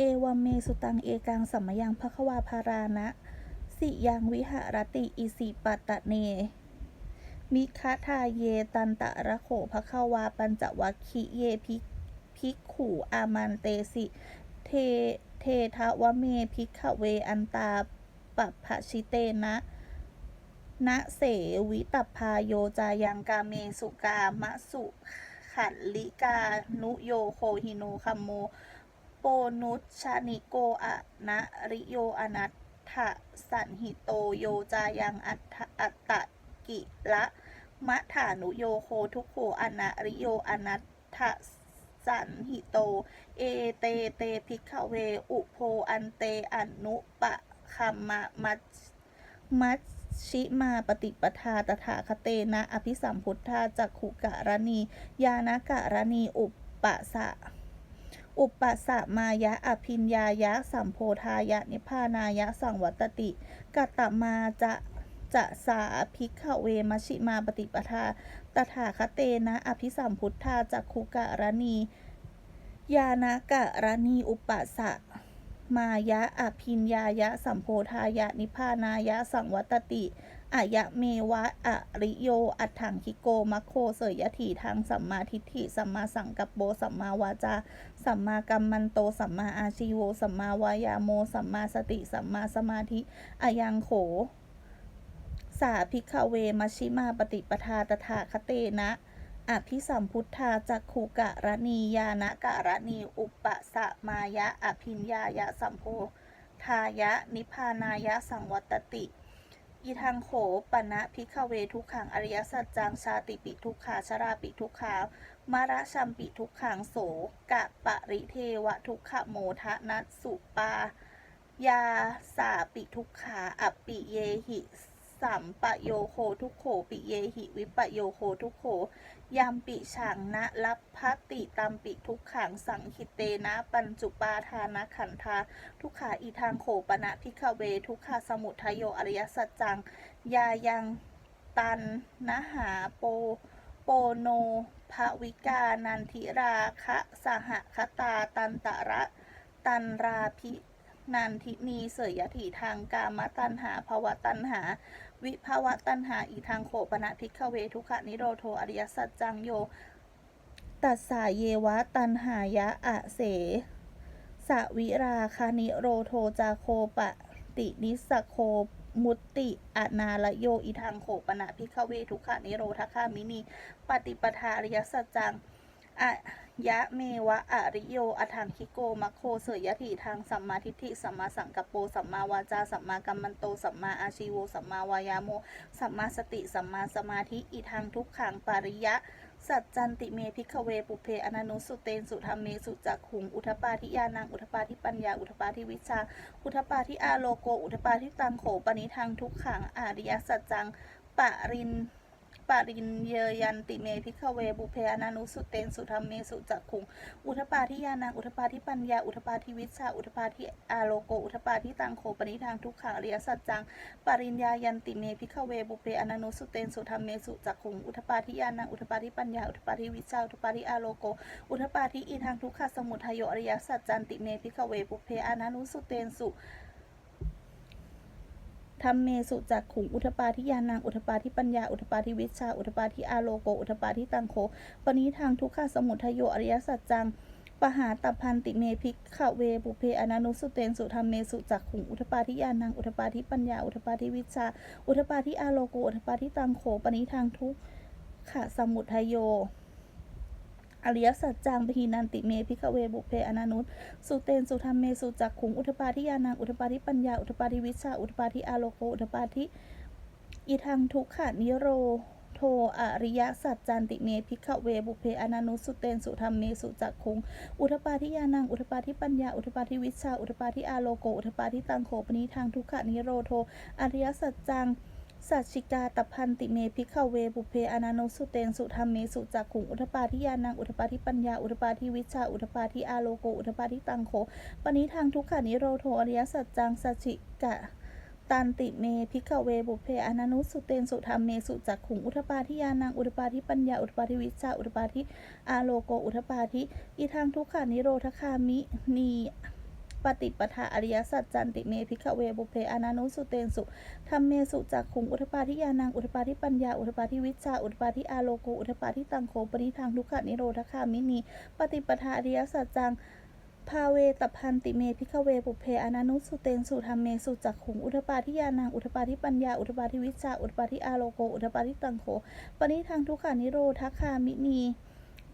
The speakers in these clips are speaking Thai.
เอวัมเมสุตังเอกังสัมมยังภควาภารานะ สิยังวิหรติอิสิปัตตะเน มิคทาเยตันตะระโขภควาปัญจวัคคิเยภิกภิกขุอามันเตสิ เทเททวะเมภิกขเวอันตาปัปภชิเตนะนะเสวิตัพพาโยจายังกาเมสุกามะสุขันลิกานุโยโคหิโนคัมโม โปนุชชานิโกอะนะริโยอนัตถะสันหิโตโยจายังอัตอัตตะกิละมะถานุโยโคทุกโขอนะริโยอนัตถะสันหิโต เอเตเตพิกขเวอุโพอันเตอนุปะคัมมะมัชมัชชิมาปฏิปทาตถาคเตนะ อภิสัมพุทธาจักขุกะรณี ยานกะรณีอุปปะสะ อุปสะมายะอภินญายะ สัมโพธายะ นิพานายะ สังวัตติ กัตตมาจะจะสาภิกขเวมชิมาปฏิปทา ตถาคเตนะ อภิสัมพุทธาจักขุกะรณี ยานกะรณี อุปสะมายะอภินญายะ สัมโพธายะ นิพานายะ สังวัตติ อายะเมวะอริโย อัตถังคิโกมัคโคเสยยะถีทางสัมมาทิฏฐิ สัมมาสังกัปโป สัมมาวาจา สัมมากัมมันโต สัมมาอาชีโว สัมมาวายาโม สัมมาสติ สัมมาสมาธิ อายังโข สาภิกขเวมชิมาปฏิปทาตถาคเตนะอภิสัมพุทธาจักขุกะรณียานะกะรณีอุปปะสมายะ อภินญายะสัมโพทายะ นิพพานายะสังวัตติ อีทางโขปณะพิกเวทุกขังอริยสัจจังชาติปิทุกขาชราปิทุกขามาระชัมปิทุกขังโสกะปะริเทวะทุกขโมทะนัสสุปายาสาปิทุกขาอปปิเยหิส มปโยโคทุกโขปิเยหิวิปโยโคทุกโขยามปิฉังนะลับพัตติตัมปิทุกขังสังคิเตนะ ปัญจุปาทานะขันธาทุกขาอีทางโขปณะพิกเว ทุกขาสมุทโยอริยสัจจัง ยายังตันนะหาโปโปโนภวิกานันทิราคะสหคตาตันตระ ตันราพิ นันทินีเสยยถีทางกามตันหาภวตันหา วิภาวะตันหา อีทางโขปณะพิกเวทุขานิโรโทอริยสัจจังโย ตัสสาเยวะตันหายะอะเสสวิราคานิโรโทจาโคปะตินิสโคมุตติอนาลโยอิทังโขปนะพิกเวทุขานิโรธคามินี ปฏิปทาอริยสัจจังอะ ยะเมวะอริโยอทังคิโกมัคโคเสยยะถีทางสัมมาทิฏฐิสัมมาสังกัปโปสัมมาวาจาสัมมากัมมันโตสัมมาอาชีโวสัมมาวายาโมสัมมาสติสัมมาสมาธิอิทังทุกขังปริยะสัจจันติเมพิกเวปุเพอนันุสุเตนสุธรรมเมสุจักขุงอุทปาทิยานังอุทปาทิปัญญาอุทปาทิวิชา อุทปาทิอาโลโก อุทปาทิตังโขปนิทังทุกขังอาริยสัจจังปะริน ปรินเยยันติเมพิกเวบุเพอนันุสุเตนสุธรรมเมสุจักขุง อุทปาทิยานังอุทปาทิปัญญา อุทปาทิวิชา อุทปาทิอาโลโก อุทปาทิตังโขปนิทังทุกขังอริยสัจจังปริญญายันติเมพิกเวบุเพอนันุสุเตนสุธรรมเมสุจักขุง อุทปาทิยานังอุทปาทิปัญญา อุทปาทิวิชา อุทปาทิอาโลโก อุทปาทิอีทางทุกขสมุทัยโยอริยสัจจันติเมพิกเวปุเพอานานุสุเตนสุ ธรรมเมสุจักขุงอุทปาทิยานังอุทปาทิปัญญาอุทปาทิวิชา อุทปาทิอาโลโกอุทปาทิตังโคปณิทางทุกขสมุทยโยอริยสัจจังปหาตัพพันติเมพิกขเวปุเพอนานุสุเตนสุธรรมเมสุจักขุงอุทปาทิยานังอุทปาทิปัญญาอุทปาทิวิชา อุทปาทิอาโลโกอุทปาทิตังโขปณิทางทุกขสมุทยโย อริยสัจจังปหีนันติเมพิกเวบุเพอนานุตสุเตนสุธรรมเมสุจักขุงอุทปาทิยานังอุทปาทิปัญญาอุทปาทิวิชาอุทปาทิอาโลโกอุทปาทิอีทังทุกขานิโรโทอริยสัจจันติเมพิกเวบุเพอนานุสุเตนสุธรรมเมสุจักขุงอุทปาทิยานัง อุทปาทิปัญญา อุทปาทิวิชา อุทปาทิอาโลโก อุทปาทิตังโขปนิทางทุกขานิโรโท อริยสัจจัง สัจชิกาตพันติเมพิกขเวบุเพอนานุสุเตนสุธรรมเมสุจักขุงอุทปาทิยานังอุทปาทิปัญญาอุทปาทิวิชาอุทปาทิอาโลโกอุทปาทิตังโขปณิทางทุกขานิโรโทอริยสัจจังสัจชิกะตันติเมพิกขเวบุเพอนานุสุเตนสุธรรมเมสุจักขุงอุทปาทิยานังอุทปาทิปัญญาอุทปาทิวิชาอุทปาทิอาโลโกอุทปาทิอีทางทุกขานิโรธคามินี ปฏิปทาอริยสัจจันติเมพิกขเวบุเพอนานุสุเตนสุธรรมเมสุจักขุงอุทปาทิยานังอุทปาทิปัญญาอุทปาทิวิชาอุทปาทิอาโลโกอุทปาทิตังโคปริทางทุกขนิโรธคามินีปฏิปทาอริยสัจจังภาเวตพันติเมพิกขเวปุเพอนานุสุเตนสุธรรมเมสุจักขุงอุทปาทิยานังอุทปาทิปัญญาอุทปาทิวิชชาอุทปาทิอาโลโกอุทปาทิตังโคปณิทางทุกขานิโรธคามินี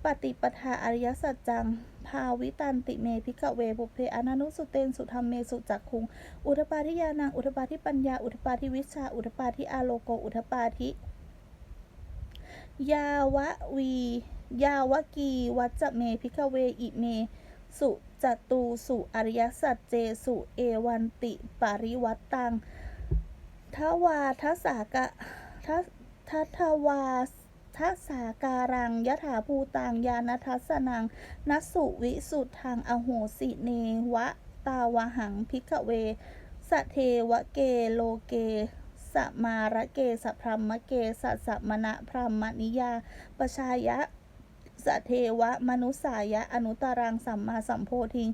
ปฏิปทาอริยสัจจัง ภาวิตันติเมพิกขเวปุเพอนานุสุเตนสุธรรมเมสุจักขุง อุทปาทิยานัง อุทปาทิปัญญา อุทปาทิวิชา อุทปาทิอาโลโก อุทปาทิยาวะวี ยาวะกี วัจจะเมพิกเวอิเม สุจตูสุอริยสัจเจสุเอวันติปาริวัตตังทวาทสากะททัทวา ทัสาการังยถาภูตังยานทัสนังนัสุวิสุทธังอโหสิเนวะตาวหังพิกเวสเทวะเกโลเกสมาระเกสพรหมเกสัสสมณะพรหมนิยาปชายะสเทวะมนุสายะอนุตารังสัมมาสัมโพธิง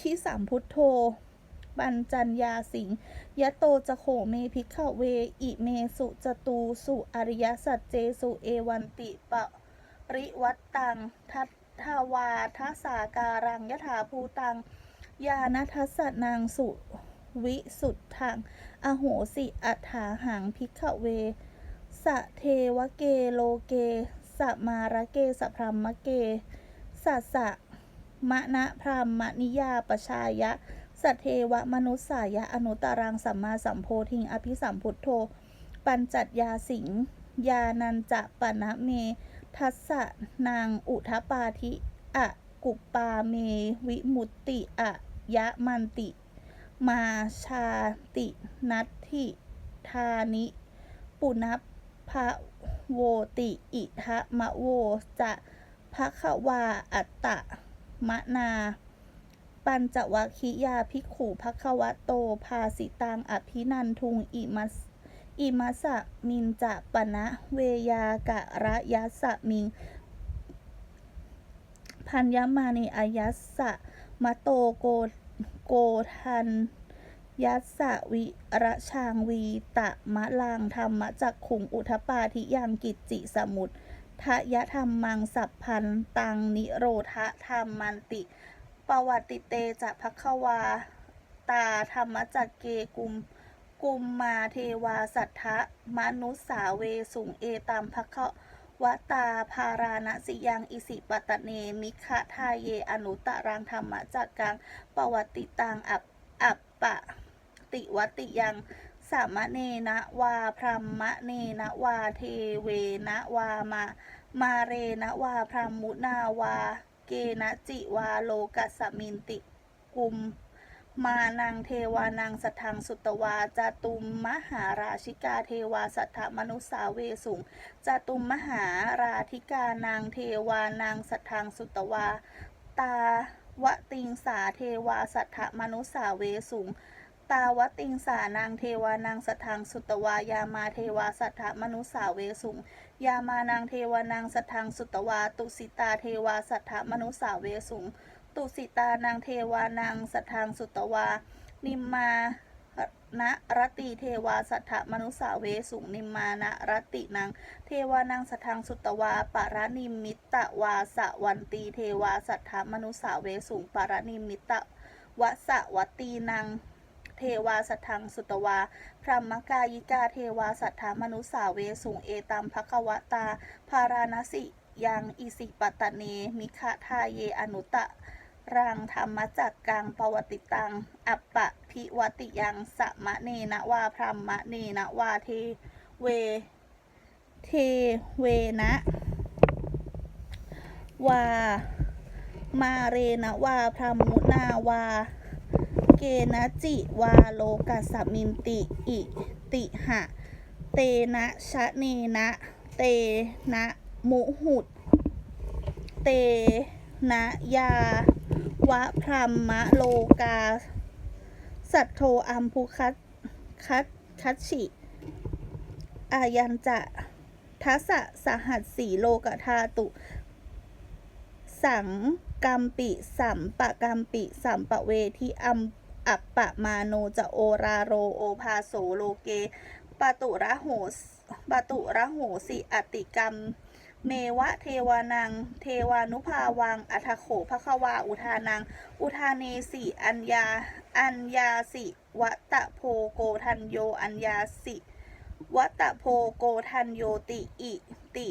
ที่สามพุทโธ ปัญจัญญาสิงยะโตจะโขเมพิกขเว อิเมสุจตูสุอริยสัจเจสุเอวันติปะริวัตตังทัตทาวาทัสาการังยถาภูตัง ยานัทัสสนางสุวิสุทธัง อโหสิอัฏฐาหังพิกขเว สะเทวเกโลเก สมารเกสพรหมเก สัสสะมะนะพรหมนิยาปชายะ สเทวมนุสสายะอนุตารังสัมมาสัมโพธิงอภิสัมพุทโธ ปัญจัดยาสิงยานันจะปนะเม ทัสสะนางอุทปาธิอะกุปปาเมวิมุตติอะยะมันติ มาชาตินัตถิธานิ ปุนับพระโวติอิทะมะโวจะภควาอัตตะมะนา ปัญจวัคคิยาภิกขุภควโต ภาสิตัง อภินันทุง อิมัสอิมัสสะมินจะปะนะเวยากะระยัสสะมิง พัญญมานิอายัสสะมะโตโกโกทันยัสสะวิระชางวีตะมะลังธรรมจักขุงอุทปาทิยังกิจจิสมุททะยะธรรมังสัพพันตังนิโรธะธรรมมันติ ปวัติเตจะภควา ตาธรรมจักเกกุม กุมมาเทวาสัทธะมนุสสาเวสุงเอตามภควตาภาราณสิยังอิสิปตะเน มิคะทาเยอนุตรังธรรมจักกังปวัติตังอัปอัปปะติวติยังสามะเนนะวาพรหมะเนนะวาเทเวนะวามา มาเรนะวาพรหมุนาวา นะจิวาโลกัสมินติกุม มานังเทวานังสัทธังสุตวาจาตุมมหาราชิกาเทวาสัทธมนุสาเวสุงจาตุมมหาราธิกานางเทวานางสัทธังสุตวา ตาวติงสาเทวาสัทธมนุสาเวสุง ตาวติงสานางเทวานางสัทธังสุตวายามาเทวาสัทธมนุสาเวสุง ยามานางเทวานางสัทธังสุตวาตุสิตาเทวาสัทธมนุสาเวสุง ตุสิตานางเทวานางสัทธังสุตวา นิมมานะรติเทวาสัทธมนุสาเวสุงนิมมานะรตินางเทวานางสัทธังสุตวาปารานิมิตตวาสวันตีเทวาสัทธมนุสาเวสุงปารานิมิตตวสวัตตีนาง เทวาสัทธังสุตวา พรหมกายิกาเทวาสัทธมนุสาเวสุงเอตัมภควตาภาราณสิยังอิสิปตะเน มิคะทาเยอนุตะรังธรรมจักกังปวติตัง อัปปะพิวติยังสมะเนนะวาพรหมะเนนะวาเทเว เทเวนะ วา มาเรนะวาพรหมุนาวา เกนะจิวาโลกัสมินติอิติหะ เตนะชะเนนะ เตนะมุหุดเตนะยาวะพรหมะโลกา สัทโทอัมพุคัตคัตคัตฉิอายันจะทัสสะสหัสสีโลกธาตุ สังกัมปิสัมปะกัมปิสัมปะเวทิอัม อัปปะมาโนจะโอราโรโอภาโสโลเกปตุระโหสปตุระโหสิอติกรรม เมวะเทวานัง เทวานุภาวัง อัทโขภควา อุทานัง อุทาเนสิอัญญา อัญญาสิวะตะโพโกทันโย อัญญาสิวัตโพโกทันโยติอิติ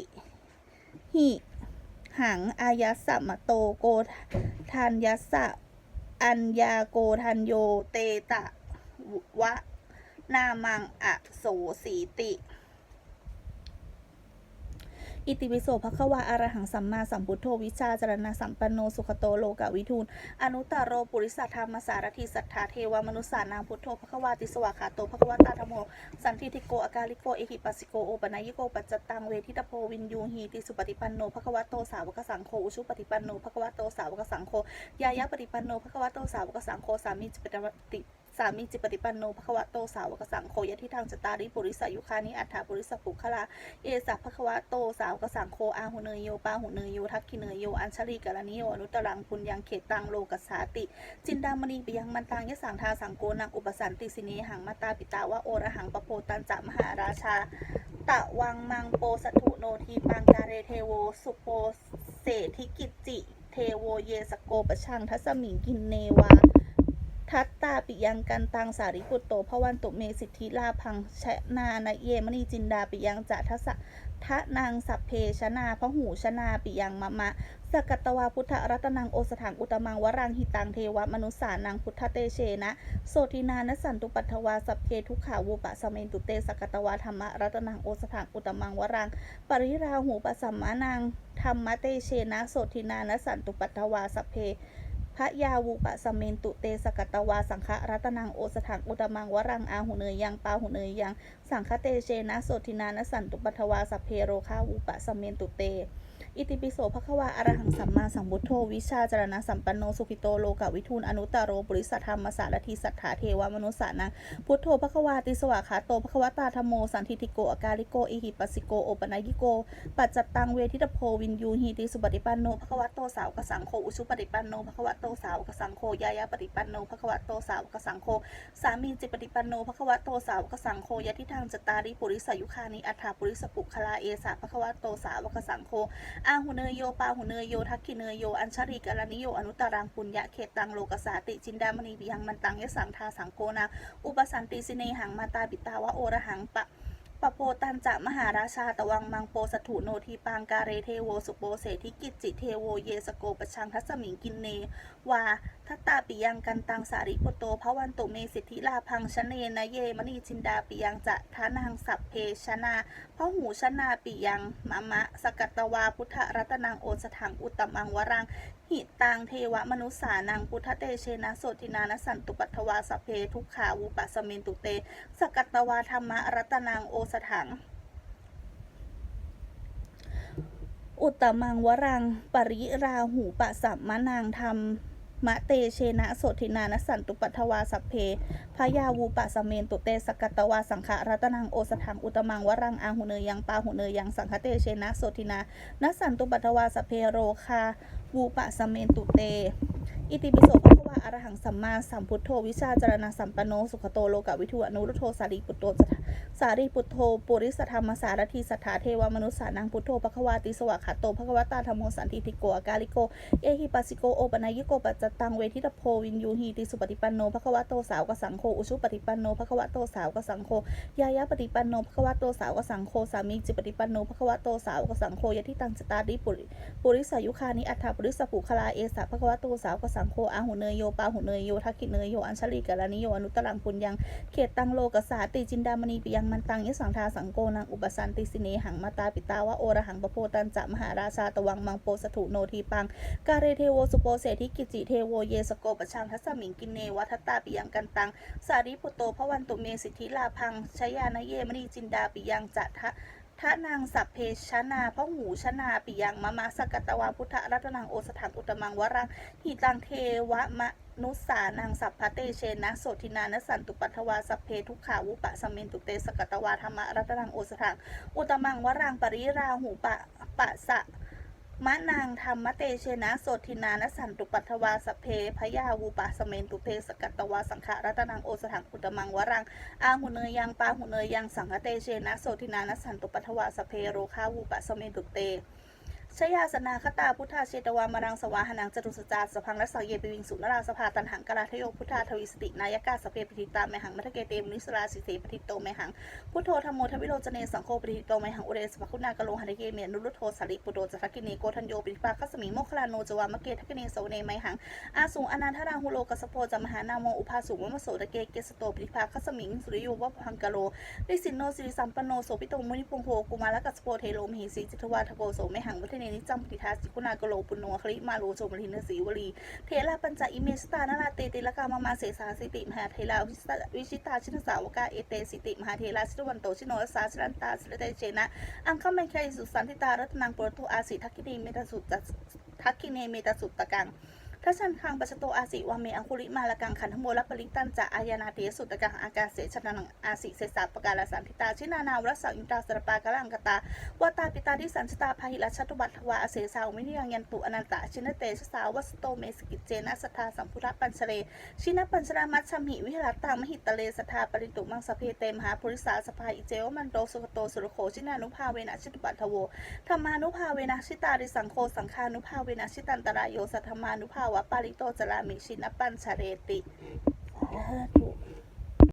หิหังอายัสสะมโตโกทันยัสะ อัญญาโกทันโย เตตะวะ นามัง อโสสีติ อิติปิโสภควาอารหังสัมมาสัมพุทโธวิชาจรณะสัมปันโนสุขโตโลกวิทูลอนุตตโรปุริสัทธรรมสารถิสัทธาเทวมนุสานางพุทโธภควาติสวาคาโตภควตาธโมสันทิติโกอากาลิโกเอหิปัสสิโกโอปนายโกปัจจตังเวทิตโพวินยูหีติสุปฏิปันโนภควาโตสาวกสังโฆอุชุปฏิปันโนภควาโตสาวกสังโฆยายะปฏิปันโนภควาโตสาวกสังโฆสามีจิปฏิ สามีจิปฏิปันโนภควะโตสาวกสังโฆยะทิทางจตาริปุริสายุคานิอัฏฐาปุริสปุคลาเอสัพพะควะโตสาวกสังโฆอาหุเนยโยปาหุเนยโยทักขิเนยโยอัญชลีกาลนิโยอนุตตรังปุญญังเขตตังโลกัสสาติ จินดามณีปิยังมันตังยะสังทาสังโกนังอุปสันติสิเนหังมาตาปิตาวะโอระหังปโพตันจะมหาราชา ตะวังมังโปสถุโนทีปังการเรเทโวสุโปเสธิกิจจิ เทโวเยสโกปะชังทัสมิงกินเนวา ทัตตาปิยังกันตังสาริปุตโตพวันตุเมสิทธิลาพังชนานะเยมณีจินดาปิยังจะทัสะทะนางสัพเพชนาพหูชนาปิยังมะมะสกัตตวาพุทธรัตนังโอสถังอุตมังวรังหิตังเทวมนุสานังพุทธเตเชนะโสทินานสันตุปัทวาสัพเพทุกขาวูปะสะเมนตุเตสกัตตวาธรรมรัตนังโอสถังอุตมังวรัง ปริราหูปะสัมมานังธรรมเตเชนะโสทินานสันตุปัทวาสัพเพ พระยาวุปะสเมนตุเตสกัตวาสังฆรัตนังโอสถังอุตมังวรังอาหุเนยยังปาหุเนยยัง สังฆเตเชนะโสตินานสันตุปัทวาสเพโรคาวุปะสเมนตุเต อิติปิโสภควาอรหังสัมมาสัมพุทโธวิชาจรณะสัมปันโนสุขิโตโลกวิทูลอนุตตรโรปุริสัทธรรมสารทีสัทธาเทวมนุสานังพุทโธภควาติสวาคาโตภควตาธรมโมสันทิติโกอากาลิโกอิหิปัสสิโกโอปนายิโก ปัจจตังเวทิตโพวินยูหีติสุปฏิปันโนภควโตสาวกสังโฆอุชุปฏิปันโนภควโตสาวกสังโฆยายาปฏิปันโนภควโตสาวกสังโฆสามีจิปฏิปันโนภควโตสาวกสังโฆยะทิทางจตาริปุริสายุคานิอัฏฐาปุริสปุคลาเอสาภควโตสาวกสังโฆอาหุเนยโยปาหุเนยโยทักขิเนยโยอัญชริกรณิโยอนุตตรังปุญญะเขตังโลกสาติจินดามณีวิยังมันตังยสังทาสังโกนาอุปสันติสิเนหังมาตาปิตาวะโอระหังปะ ปะโพตันจะมหาราชาตวังมังโปสถุโนทีปังการเรเทโวสุโปเสธิกิจจิเทโวเยสโกปชังทัสมิงกินเน วาทัตตาปิยังกันตังสาริปโตพระวันตุเมสิทธิลาพังชเนนะเยมณีจินดาปิยังจะทานังสัพเพชนาพระหูชนาปิยังมะมะสกัตตวาพุทธรัตนังโอสถังอุตตมังวรัง หิตังเทวมนุษสานังพุทธเตเชนะโสตินานสันตุปัทวาสเพทุกขาวุปัสสเมนตุเต สกัตตวาธรรมรัตนังโอสถัง อุตตมังวรัง ปริราหูปะสัมมนางธรรม มะเตเชนะโสธินานสันตุปัทวาสัพเพพยาวูปะสเมนตุเตสกัตวาสังฆรัตนังโอสถังอุตมังวรังอาหุเนยังปาหุเนยังสังฆเตเชนะโสธินานสันตุปัทวาสัพเพโรคาวูปะสเมนตุเต อิติปิโสภควาอรหังสัมมาสัมพุทโธวิชาจารณะสัมปันโนสุขโตโลกวิทูอนุรุโทสารีปุตโตสารีปุตโธปุริสธรรมสารทีสัทธาเทวมนุสสานังพุทโธภควาติสวะขาโตภควตาธรรมโมสันติติโกอากาลิโกเอหิปัสสิโกโอปนายโกปัจจตังเวทิตโพวินยูหีติสุปฏิปันโนภควโตสาวกสังโฆอุชุปฏิปันโนภควโตสาวกสังโฆยายาปฏิปันโนภควโตสาวกสังโฆสามีจิปฏิปันโนภควโตสาวกสังโฆยะทิตังจตาริปุริปุริสายุคานิอัฏฐาปุริสปุคลาเอสะภควโตสาวกสังโฆอาหุเนยโยปาหุเนยโยทักขิเนยโยอัญชลีกาลนิโยอนุตตรังปุญญังเขตตังโลกสาติจินดามณีปิยังมันตังยสังทาสังโกนังอุปสันติสิเนหังมาตาปิตาวะโอระหังปโพตันจะมหาราชาตวังมังโปสถุโนทีปังกาเรเทโวสุโปเสธิกิจิเทโวเยสโกปชังทัสมิงกินเนวัทตตาปิยังกันตังสารีปุโตพระวันตุเมสิทธิลาพังชยานเยมณีจินดาปิยังจะทะ ทะนางสัพเพชนาพระหูชนาปิยังมะมาสกัตตวาพุทธรัตนังโอสถังอุตมังวรังหิตังเทวะมะนุสานังสัพพะเตเชนะโสทินานสันตุปัทวาสัพเพทุกขาวุปะสมินตุเตสกัตตวาธรรมรัตนังโอสถังอุตตมังวรังปริราหูปะปะสะ มะนางธรรมเตเชนะโสตินานสันตุปัทวาสเพพยาวูปะสเมนตุเตสกัตตวาสังขารัตนังโอสถังอุตมังวรังอาหุเนยยังปาหุเนยยังสังฆเตเชนะโสตินานสันตุปัทวาสเพโรคาวูปะสเมนตุเต ชยาสนาคตาพุทธาเชตวามรังสวาหนังจตุสจารสพังรัสเยปิวิงสุนราสภาตันหังกราทโยพุทธาทวิสตินายกาสเพปฏิตาเมหังมัทเกเตมนิสราสิเสปฏิโตเมหังพุทโธธรรมโมทวิโรจเนสังโฆปฏิโตไมหังอุเรสภคุณากโลหันเกเมนุรุโทสาริปุโตจะทักกิเนโกทันโยปิปาคัสมิโมคลาโนจวามเกทักกิเนโสเนไมหังอาสูงอนันทราหุโลกัสโปจามหานามโมอุปาสุวมโสตะเกเกสโตปิปาคัสมิงสุริโยวะพังกโลดิสินโนสิริสัมปโนโสปิโตมุนิพงโภกุมารกัสโปเทโลมหิสีจิตวาทโกโสไมหังวัฒเนนิจัมปิทาสิคุณากโลปุณโนคลิมาโลโจมลินสีวลีเทระปัญจอิเมสตานราเตติลกามามาเสสาสิติมหาเทราวิชิตาชินสาวกาเอเตสิติมหาเทราสิวันโตชิโนสาสรันตาสิรเตเจนะอังคเมนไคสุสันติตารัตนังโปรตุอาสิทักกินีเมตสุตตทักกิเนเมตสุตตะกัง ทัชันคังปัชโตอาสิวาเมอังคุลิมาละกังขันธโมลปริตันจะอายานาเทสุตตะกังอากาเสชนังอาสิเสสาปกาลสันติตาชินานาวรสาอินตาสรปากลังกตาวตาปิตาดิสันชตาพาหิรชตุบัตถวาอเสสาวมินิยังยันตุอนันตะชินเตชสาวัสโตเมสกิจเจนะสทธาสัมพุทธปัญชเลชินปัญชรามัชชมิวิหรัตตังมหิตะเลสทธาปริตุมังสเพเตมหาภริสาสภาอิเจวมันโตสุขโตสุรโคชินานุภาเวนะชิตุปัทโวธรรมานุภาเวนะชิตาริสังโฆสังฆานุภาเวนะชิตันตรายโยสัทธรรมานุภาวะปาริโตจรามิชินปัญชเรติสาธุ